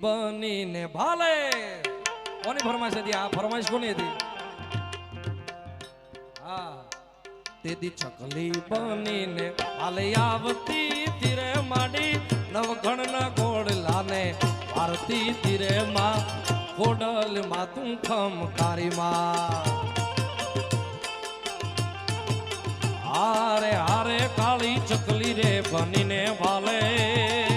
બનીને ભાલે. કોની ફરમાઈશ હતી? આ ફરમાઈશ કોની હતી? હા. તેદી ચકલી બનીને ભાલે આવતી તીરે માડી. નવઘણ ના ગોળલાને ભારતી તીરે માં. ગોડલમાં તું ખમ કારી માં. હારે હારે કાળી ચકલી રે બનીને ભાલે.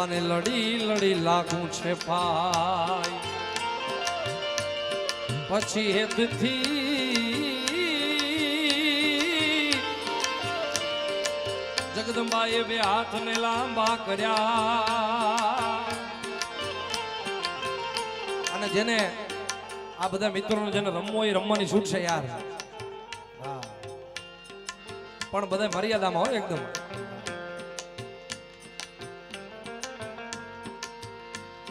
જગદંબાને લડી લડી લાગું છે પાય પછી હેતથી જગદંબાએ બે હાથને લાંબા કર્યા. અને જેને આ બધા મિત્રોને જેને રમવો એ રમવાની છૂટ છે યાર. પણ બધા મર્યાદામાં હોય એકદમ.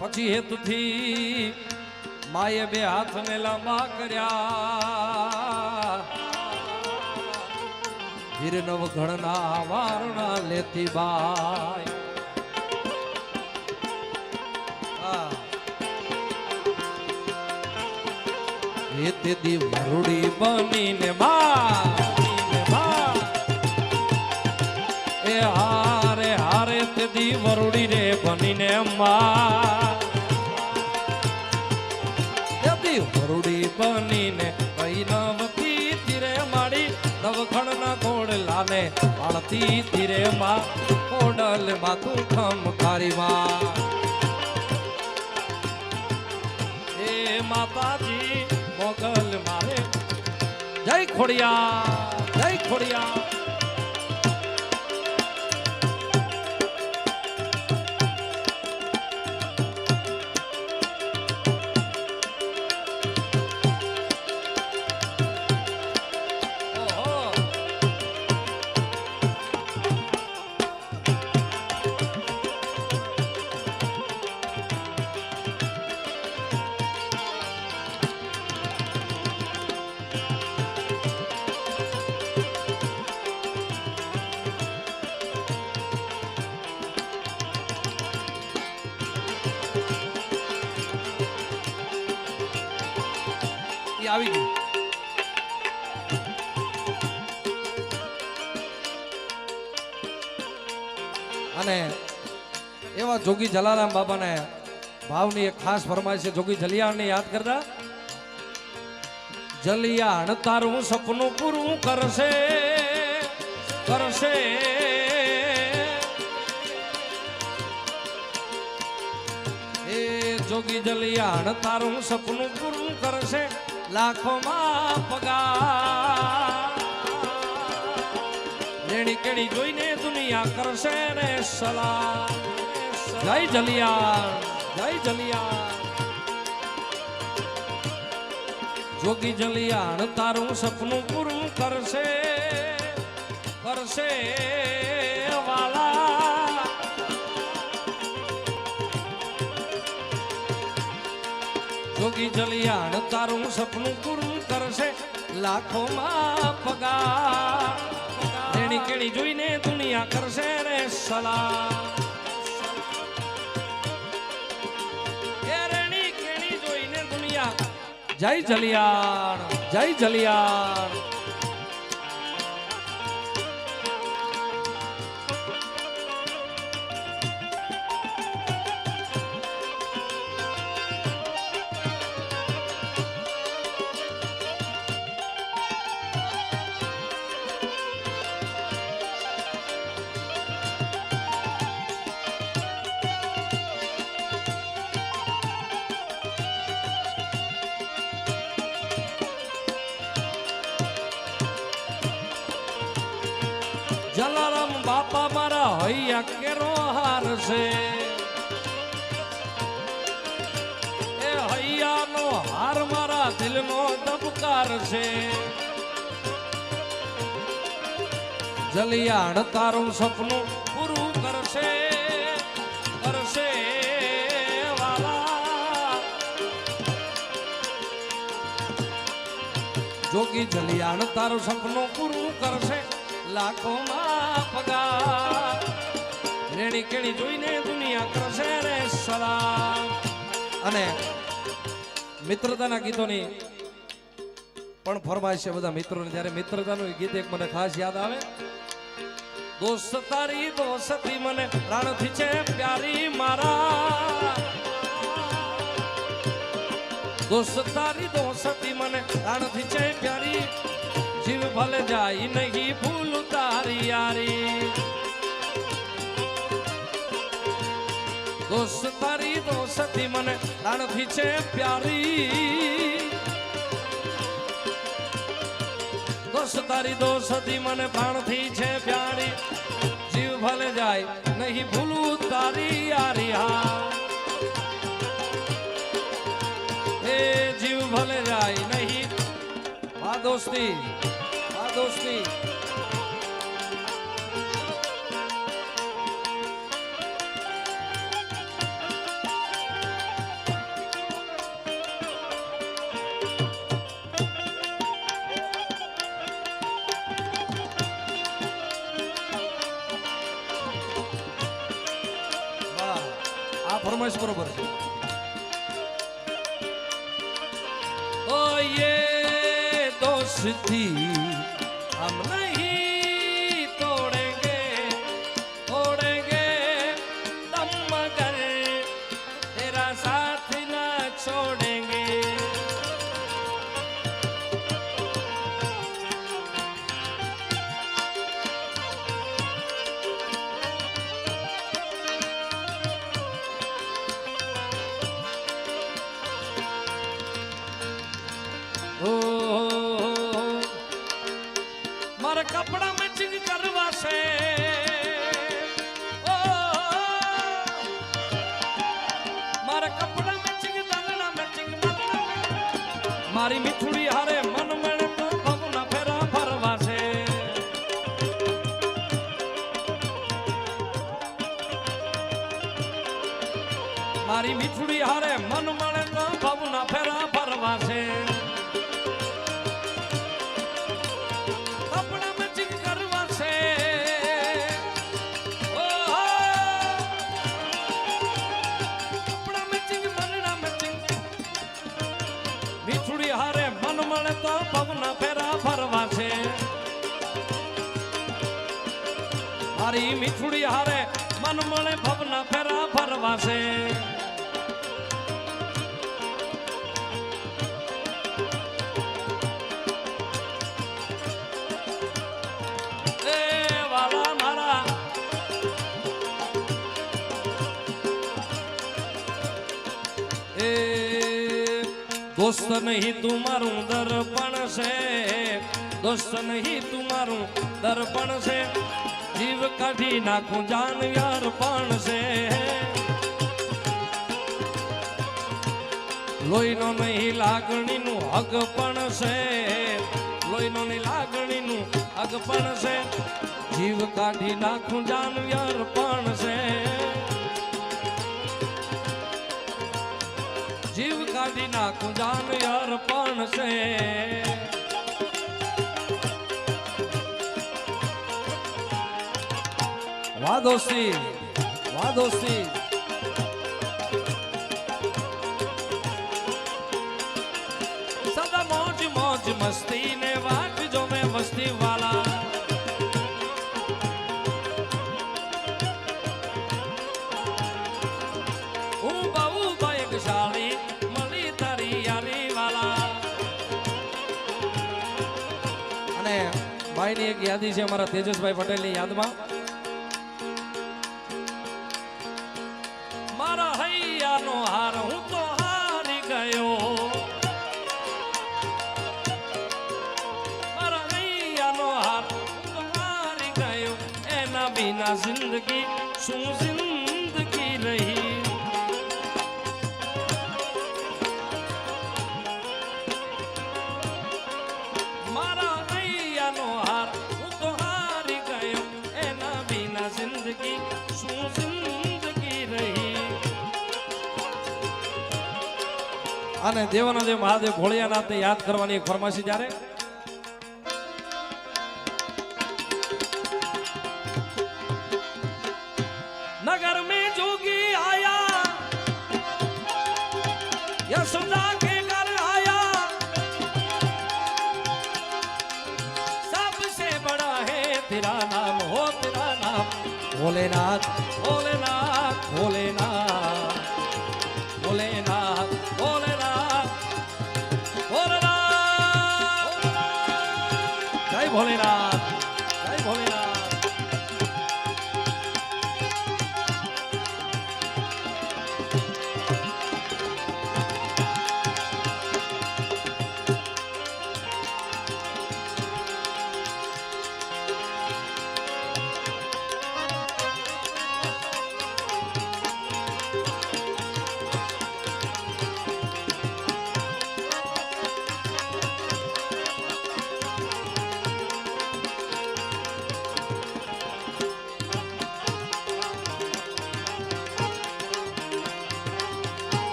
પછી હેતુથી માએ બે હાથને લાંબા કર્યા. હિરનવ નવ ઘણના વારણા લેતી બાય હા. તે વરુડી બનીને એ હારે હારે તે દી વરુડી રે બનીને માં બનીને વૈનવતી તીરે માડી દવખણના કોડલાને વાળતી તીરે માં કોડલમાં તું ખમ કારી માં. એ માતાજી મોગલ મારે. જય ખોડિયા જય ખોડિયા એ આવી ગયું અને એવા જોગી જલારામ બાબાને ભાવની એક ખાસ ફરમાય છે. જોગી જલિયાણને યાદ કરતા? જલિયાણ તારું સપનું પૂરું કરશે કરશે. એ જોગી જલિયાણ તારું સપનું પૂરું કરશે. લાખોમાં પગાર. જેણી કેણી જોઈને દુનિયા કરશે ને સલાહ. જય જલિયા જય જલિયા જોગી જલિયાણ તારું સપનું પૂરું કરશે કરશે. મોટી જલિયાણ તારું સપનું પૂરું કરશે. લાખો માં પગાર. તેની કેણી જોઈને દુનિયા કરશે રે સલાહ. જય જલિયાણ જય જલિયાણ. હૈયા કેરો હાર છે એ હૈયાનો હાર મારા દિલનો દબકાર છે જલિયાણ તારું સપનું પૂરું કરશે કરશે જોગી જલિયાણ તારું સપનું પૂરું કરશે લાખોમાં પગાર રેણી કેણી જોઈને દુનિયા કરશે રે સલામ અને મિત્રતાના ગીતોની પણ ફરમાય છે બધા મિત્રોને. જ્યારે મિત્રતાનું ગીત એક મને ખાસ યાદ આવે, દોસ્ત તારી દોસ્તી મને પ્રાણથી છે પ્યારી મારા. દોસ્ત તારી દોસ્તી મને પ્રાણથી છે પ્યારી. જીવ ભલે જાય નહીં ભૂલ તારી યારી. દોસ્ત તારી દોસ્તી મને પ્રાણથી છે પ્યારી. દોસ્ત તારી દોસ્તી મને પ્રાણથી છે પ્યારી. જીવ ભલે જાય, નહીં ભૂલું તારી યારી હા એ જીવ ભલે જાય, નહીં. આ દોસ્તી આ દોસ્તી. μας μπροβορ. Oh. મારા કપડા મારી મીઠડી હારે મન મળે ભવના ફેરા ફરવા છે એ વાલા દોસ્ત નહીં તું મારું દર્પણ છે. દોસ્ત નહીં તું મારું દર્પણ છે. જીવ કાઢી નાખું જાન યાર પણ છે. લોહીનો નહીં લાગણીનું હગ પણ છે. લોહીનો નહીં લાગણીનું હગ પણ છે. જીવ કાઢી નાખું જાન યાર પણ છે. જીવ કાઢી નાખું જાન યાર પણ છે. વાહ દોસ્તી વાહ દોસ્તી મસ્તી ને વાત જો મેં મસ્તી વાલા. હું બહુ ભાગ્યશાળી મળી તારી યારી વાલા. અને ભાઈની એક યાદી છે અમારા તેજસભાઈ પટેલની યાદમાં. જિંદગી શું જિંદગી રહી મારા હૈયાનો હાર હું તો હારી ગયો એના વિના જિંદગી શું જિંદગી રહી અને દેવાનો દેવ મહાદેવ ભોળિયાનાથને યાદ કરવાની ફરમાશી જ્યારે जय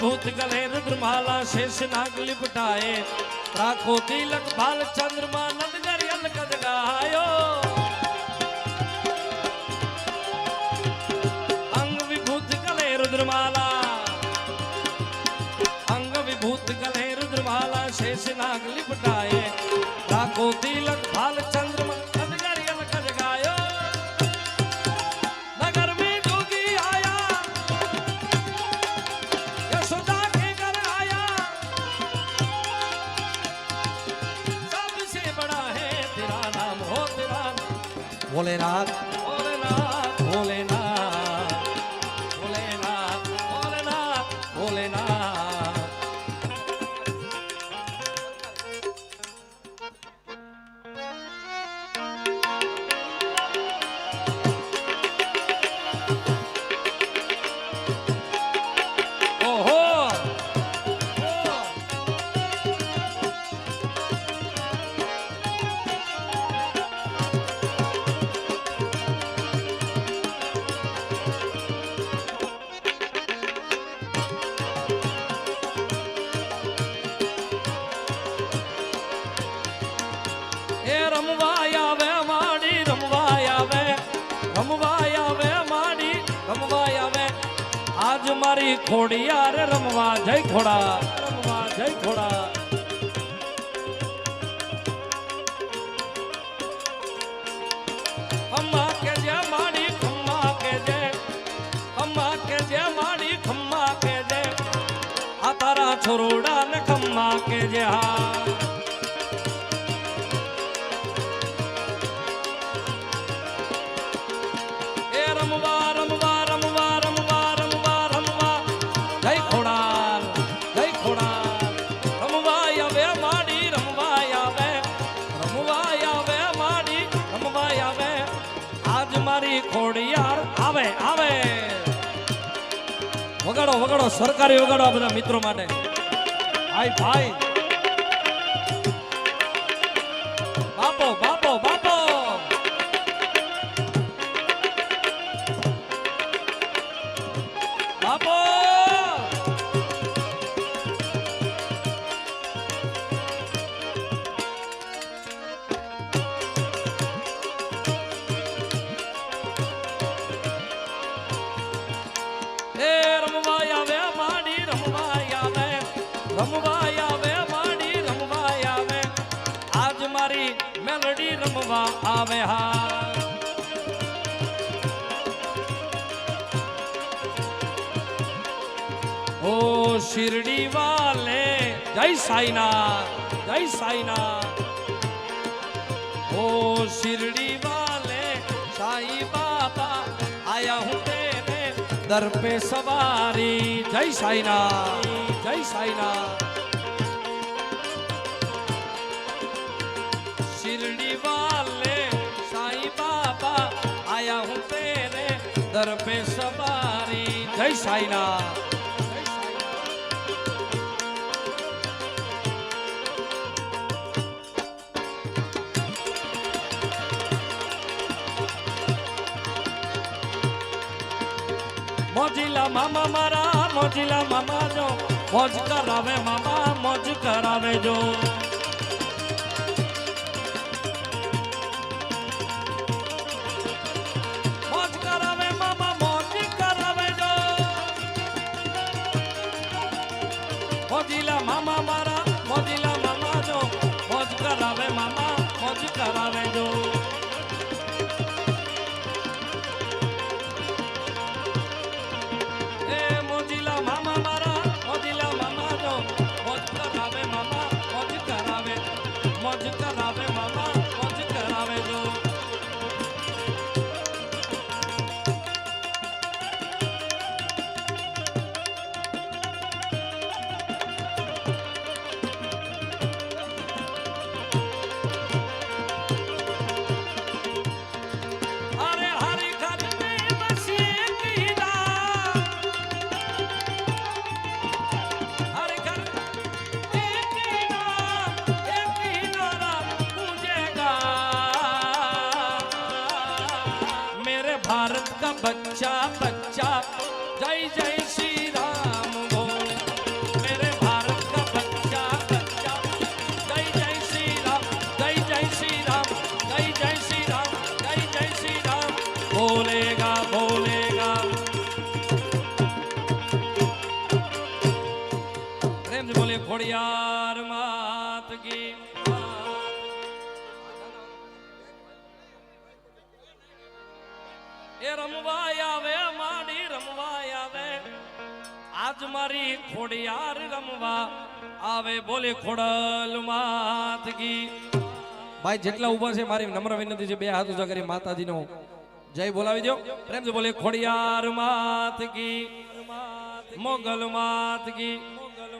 ભૂત ગલે રુદ્રમાલા શેષ નાગ લિપટાએ રાખો તિલક ભાલ ચંદ્રમાં નંદગર અલકદ ગાયો. volerà, volerà. મારી ખોડિયાર રમવા જય ખોડા રમવા જય ખોડા ખમ્મા કે જે માડી ખમ્મા કે જે, ખમ્મા કે જે માડી ખમ્મા કે જે. આ તારા છોરોડા ને ખમ્મા કે જે હા. વગાડો વગાડો સરકારી વગાડો બધા મિત્રો માટે. ભાઈ ભાઈ. સાઈના જય સાઈના ઓ શિરડી વાલે સાઈ બાબા આયા હું તેરે દર પે સવારી જય સાઈના જય સાઈના શિરડી વાલે સાઈ બાબા આયા હું તેરે દર પે સવારી જય સાઈના મોજીલા મામા મારા મોજીલા મામા જો મોજ કરાવે મામા મોજ કરાવે જો. मेरे भारत का बच्चा बच्चा। जय जय श्री राम गो। मेरे भारत का बच्चा बच्चा। जय जय श्री राम जय जय श्री राम जय जय श्री राम जय जय श्री राम बोलेगा बोलेगा। प्रेम बोले घोड़िया। આજ મારી ખોડિયાર રમવા આવે બોલે ખોડલ કી ભાઈ, જેટલા ઊભા છે, મારી નમ્ર વિનંતી છે, બે હાથ ઊંચા કરી માતાજીનો જય બોલાવી દો પ્રેમથી બોલે, ખોડિયાર કી મોગલ કી મોગલ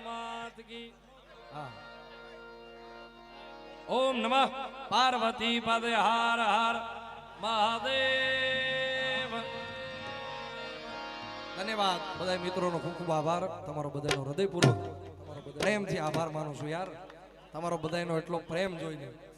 કી હા. ઓમ નમઃ. પાર્વતી પદે હાર હાર મહાદેવ. ધન્યવાદ. બધા મિત્રોનો ખૂબ ખૂબ આભાર. તમારો બધાનો હૃદયપૂર્વક પ્રેમથી આભાર માનું છું યાર. તમારો બધાનો એટલો પ્રેમ જોઈને.